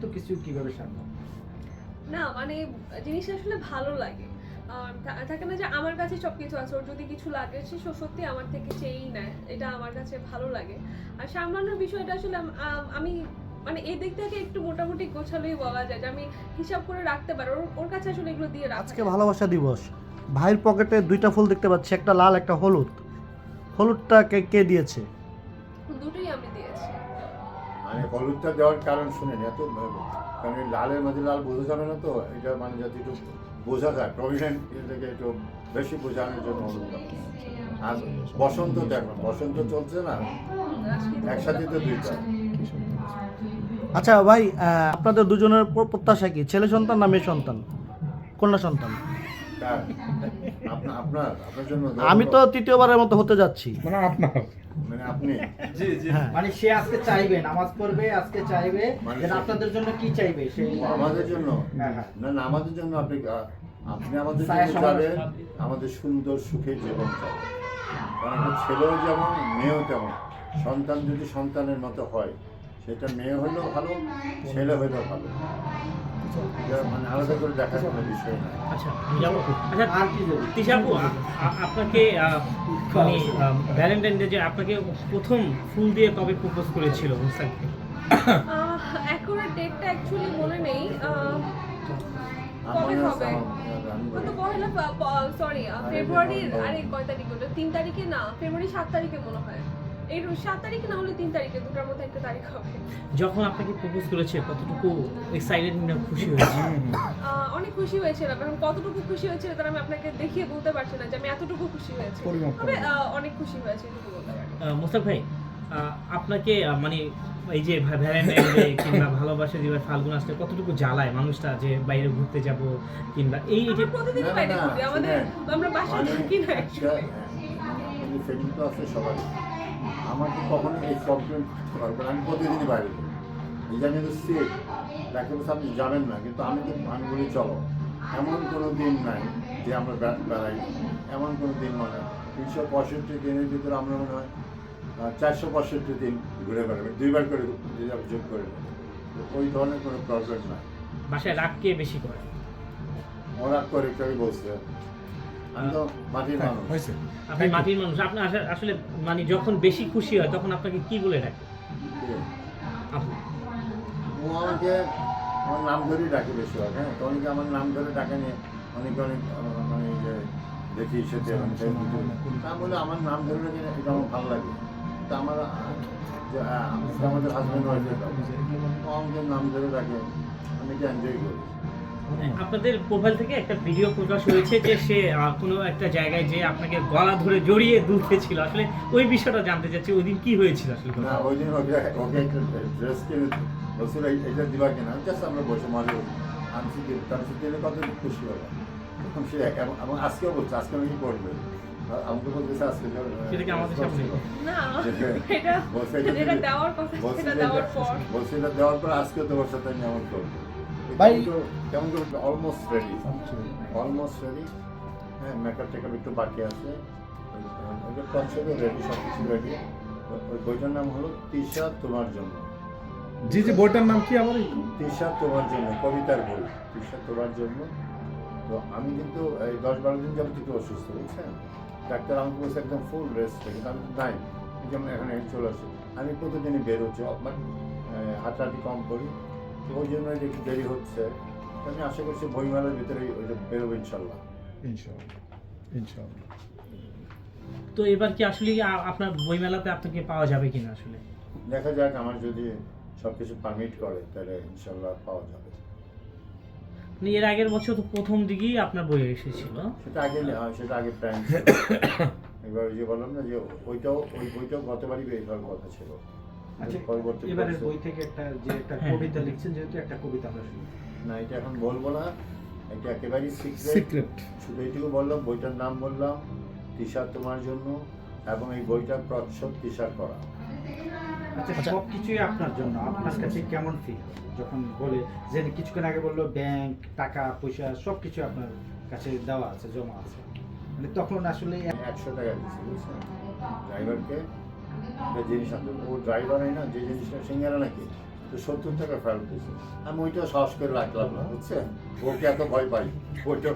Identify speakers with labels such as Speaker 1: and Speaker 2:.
Speaker 1: এত কিছু কীভাবে সামলান
Speaker 2: না মানে জিনিসটা আসলে ভালো লাগে। আর থাকে না যে আমার কাছে সব কিছু আছে ওর যদি কিছু লাগে সে সত্যি আমার থেকে চেয়েই নেয়। এটা আমার কাছে ভালো লাগে। আর সামলানোর বিষয়টা আসলে আম- মানে এই দিক থেকে একটু মোটামুটি গোছালোই বলা যায় যে আমি হিসাব করে রাখতে পারি। ওর ওর কাছে আসলে এগুলো দিয়ে রাখা
Speaker 3: আজকে ভালোবাসা দিবস। ভাইয়ের পকেটে দুইটা ফুল দেখতে পাচ্ছি একটা লাল একটা হলুদ। হলুদটা কে কে দিয়েছে?
Speaker 4: মানে হলুদটা দেওয়ার কারণ শুনেন এত কারণ লালের মধ্যে লাল বোঝা যাবে না তো এটা মানে যাতে একটু বোঝা যায়। প্রভিডেন্ট থেকে একটু বেশি বোঝানোর জন্য হলুদ আর বসন্ত দেখুন বসন্ত চলছে না একসাথে তো দুইটা।
Speaker 3: আচ্ছা ভাই আহ, আপনাদের দুজনের প্রত্যাশা কি? ছেলে সন্তান না মেয়ে সন্তান? কন্যা সন্তান?
Speaker 4: আপনার আপনার জন্য
Speaker 3: আমি তো তৃতীয়বারের মতো হতে যাচ্ছি।
Speaker 5: মানে আপনার।
Speaker 4: মানে আপনি।
Speaker 3: হ্যাঁ।
Speaker 1: মানে সে আজকে চাইবে নামাজ পড়বে আজকে চাইবে
Speaker 4: মানে
Speaker 1: যে আপনাদের জন্য কি চাইবে সেই
Speaker 4: আমাদের জন্য?
Speaker 1: হ্যাঁ, হ্যাঁ।
Speaker 4: না না আমাদের জন্য আপনি আপনি আমাদের
Speaker 1: সমাজ-
Speaker 4: আমাদের সুন্দর সুখের জীবন চাবেন কারণ একটা ছেলেও যেমন মেয়েও তেমন। সন্তান যদি সন্তানের মতো হয় সেটা মেয়ে হলেও ভালো ছেলে হলেও ভালো। মানে আলাদা করে দেখার কোনো বিষয় না
Speaker 6: আচ্ছা আচ্ছা
Speaker 1: আর কি দেবে?
Speaker 6: তিশাপু আ- আ- আপনাকে মানে ভ্যালেন্টাইন ডে যে আপনাকে প্রথম ফুল দিয়ে কবে প্রপোজ করেছিল
Speaker 2: অ্যাকুরেট ডেটটা অ্যাকচুয়ালি মনে নেই। কবে হবে? পহেলা সরি ফেব্রুয়ারির। আরে কয় তারিখ হলো তিন তারিখে না ফেব্রুয়ারি সাত তারিখে মনে হয়। এই সাত তারিখে না হলে তিন তারিখে দুটার মধ্যে একটা তারিখ হবে।
Speaker 6: যখন আপনাকে প্রপোজ করেছে কতটুকু এক্সাইটেড না খুশি হয়েছে
Speaker 2: অনেক খুশি হয়েছিলাম এখন কতটুকু খুশি হয়েছিল তার আমি আপনাকে দেখিয়ে বলতে পারছি না যে আমি এতটুকু খুশি হয়েছি। তবে আহ, অনেক খুশি হয়েছে এটুকু বলতে পারি।
Speaker 6: মোস্তাক ভাই আপনাকে মানে এই যে ভ্যালেন্টাইন ডে কিংবা ভালোবাসা দিবস ফাল্গুন আসলে কতটুকু জ্বালায় মানুষটা যে বাইরে ঘুরতে যাব কিংবা এই যে
Speaker 2: প্রতিদিন বাইরে ঘুরি আমাদের আমরা বাসায়
Speaker 4: মানে
Speaker 2: থাকি না
Speaker 4: একটা ফিলিং তো আছে সবাই আমাকে কখনো এই প্রবলেম করতে পারবে আমি প্রতিদিনই বাইরে আমি কিন্তু সিট ডাক্তার বলছে আপনি যাবেন না কিন্তু আমি তো আমি বলি চলো। এমন কোনো দিন নাই যে আমরা বেড়াই। এমন কোনো দিন মানে তিনশো পঁয়ষট্টি দিনের ভিতরে আমরা মনে হয় চারশো পঁয়ষট্টি দিন ঘুরে বেড়াবে। দুইবার করে যোগ করে তো ওই ধরনের কোনো প্রবলেম নাই।
Speaker 6: বাসায় রাগ কে বেশি করে?
Speaker 4: ওরা করে কেউ বলছে।
Speaker 6: আপনি মাটির মানুষ। আপনি আসলে- মানে যখন বেশি খুশি হয় তখন আপনাকে কি বলে ডাকে?
Speaker 4: ও আমাকে আমার নাম ধরেই ডাকে বেশিরভাগ হ্যাঁ? তো অনেকে আমার নাম ধরে ডাকে নিয়ে অনেকে অনেক মানে যে দেখি সেতে তা বলে আমার নাম ধরে ডাকে এটা আমার ভালো লাগে। তা আমার আমাদের হাজব্যান্ড ওয়াইফের আমাদের নাম ধরে ডাকে। আমি এটা এনজয় করি?
Speaker 6: আপনাদের প্রোফাইল থেকে একটা ভিডিও প্রকাশ হয়েছে যে সে কোনো একটা জায়গায় যে আপনাকে গলা ধরে জড়িয়ে দুলতেছিল আসলে ওই বিষয়টা জানতে চাচ্ছি ওই দিন কি হয়েছিল আসলে?
Speaker 4: না ওই দিন ওকে ওকে একটা ড্রেস কিনে "এই- এইটা দিবা কিনা? জাস্ট আমরা বসে মাঝে আনছি দিন তার সাথে দিলে কত খুশি হলো? তখন সে এবং এবং আজকেও বলছে আজকে আমি কি করবে? আমাকে বলতেছে আজকে
Speaker 6: সেটা কি আমাদের সামনে?
Speaker 2: না
Speaker 4: বলছে এটা
Speaker 2: দেওয়ার পর।
Speaker 4: বলছে এটা দেওয়ার পর আজকে তোমার সাথে আমি এমন করব।
Speaker 3: ভাই-
Speaker 4: কেমন করে- অলমোস্ট রেডি অলমোস্ট রেডি হ্যাঁ মেকআপ টেকআপ একটু বাকি আছে। যে কনসেপ্টও রেডি সব কিছু রেডি ওই বইটার নাম হলো তিশা তোমার জন্য।
Speaker 5: জি জি বইটার নাম কি আমার
Speaker 4: তিশা তোমার জন্য কবিতার বই। তিশা তোমার জন্য। তো আমি কিন্তু এই দশ বারো দিন যাবত একটু অসুস্থ বুঝছেন? ডাক্তার আমাকে বলছে একদম ফুল রেস্ট কিন্তু আমি নাই। যেমন এখন চলে আসি। আমি প্রতিদিনই বের হচ্ছি বাট হাঁটাহাঁটি কম করি। তো ওই জন্য যে একটু দেরি হচ্ছে। আমি আশা করছি বইমেলার ভিতরে ওইটা বেরোবো ইনশাল্লাহ।
Speaker 5: ইনশাআল্লাহ ইনশাআল্লাহ।
Speaker 6: তো এবার কি আসলে কি আপনার বইমেলাতে আপনাকে পাওয়া যাবে কিনা আসলে?
Speaker 4: দেখা যাক আমার যদি সব কিছু পারমিট করে তাহলে ইনশাল্লাহ পাওয়া যাবে।
Speaker 6: মানে এর আগের বছর তো প্রথম দিকেই আপনার বই এসেছিল।
Speaker 4: সেটা আগে আহ, সেটা আগে প্ল্যান এবার যে বললাম না যে ওইটাও ওই বইটাও গতবারই বের হওয়ার কথা ছিল।
Speaker 1: এবারের বই থেকে একটা যে একটা
Speaker 6: হ্যাঁ।
Speaker 1: কবিতা লিখছেন যেহেতু একটা কবিতা আমরা শুনি।
Speaker 4: না এটা এখন বলব না। এটা একেবারেই সিক্রেট
Speaker 5: সিক্রেট
Speaker 4: শুধু এইটুকু বললাম বইটার নাম বললাম তিশা তোমার জন্য এবং এই বইটা প্রচ্ছদ করা।
Speaker 1: আচ্ছা
Speaker 3: আচ্ছা।
Speaker 1: সব কিছুই আপনার জন্য। আপনার কাছে কেমন ফিল যখন বলে যে কিছুক্ষণ আগে বলল ব্যাংক টাকা পয়সা সব কিছু আপনার কাছে দেওয়া আছে জমা আছে। মানে তখন আসলে
Speaker 4: একশো টাকা দিচ্ছি ড্রাইভারকে জিনিস আনতে ও ড্রাইভার হয় না, যে জিনিসটা সিঙ্গারা নাকি, তো সত্তর টাকা ফেরত দিয়েছে। আমি ওইটা সাহস করে রাখলাম না, বুঝছেন? ওকে এত ভয় পাই, ওইটা